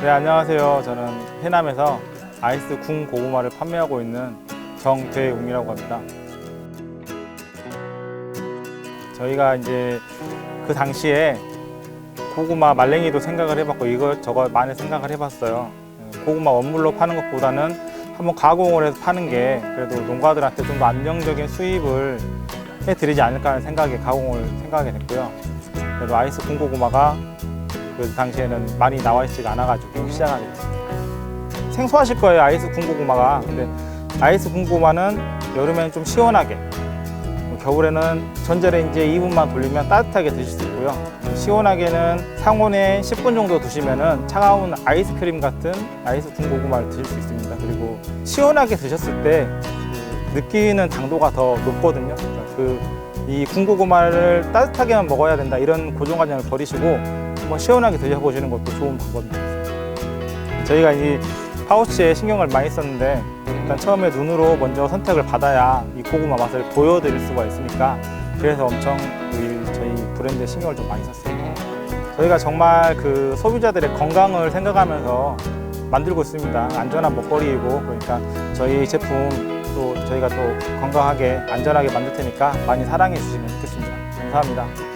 네, 안녕하세요. 저는 해남에서 아이스 궁 고구마를 판매하고 있는 정대웅이라고 합니다. 저희가 이제 그 당시에 고구마 말랭이도 생각을 해봤고 이것저것 많이 생각을 해봤어요. 고구마 원물로 파는 것보다는 한번 가공을 해서 파는 게 그래도 농가들한테 좀 더 안정적인 수입을 해드리지 않을까 하는 생각에 가공을 생각하게 됐고요. 그래도 아이스 군고구마가 그 당시에는 많이 나와 있지가 않아가지고 시작하게 됐습니다. 생소하실 거예요 아이스 군고구마가. 근데 아이스 군고구마는 여름에는 좀 시원하게, 겨울에는 전자레인지에 2분만 돌리면 따뜻하게 드실 수 있고요. 시원하게는 상온에 10분 정도 두시면은 차가운 아이스크림 같은 아이스 군고구마를 드실 수 있습니다. 그리고 시원하게 드셨을 때그 느끼는 당도가 더 높거든요. 그이 군고구마를 따뜻하게만 먹어야 된다 이런 고정관념을 버리시고 한번 시원하게 드셔보시는 것도 좋은 방법입니다. 저희가 이 파우치에 신경을 많이 썼는데 일단 처음에 눈으로 먼저 선택을 받아야 이 고구마 맛을 보여드릴 수가 있으니까 그래서 엄청 이 저희 브랜드에 신경을 좀 많이 썼습니다. 저희가 정말 그 소비자들의 건강을 생각하면서 만들고 있습니다. 안전한 먹거리이고 그러니까 저희 제품 또 저희가 또 건강하게 안전하게 만들 테니까 많이 사랑해 주시면 좋겠습니다. 감사합니다.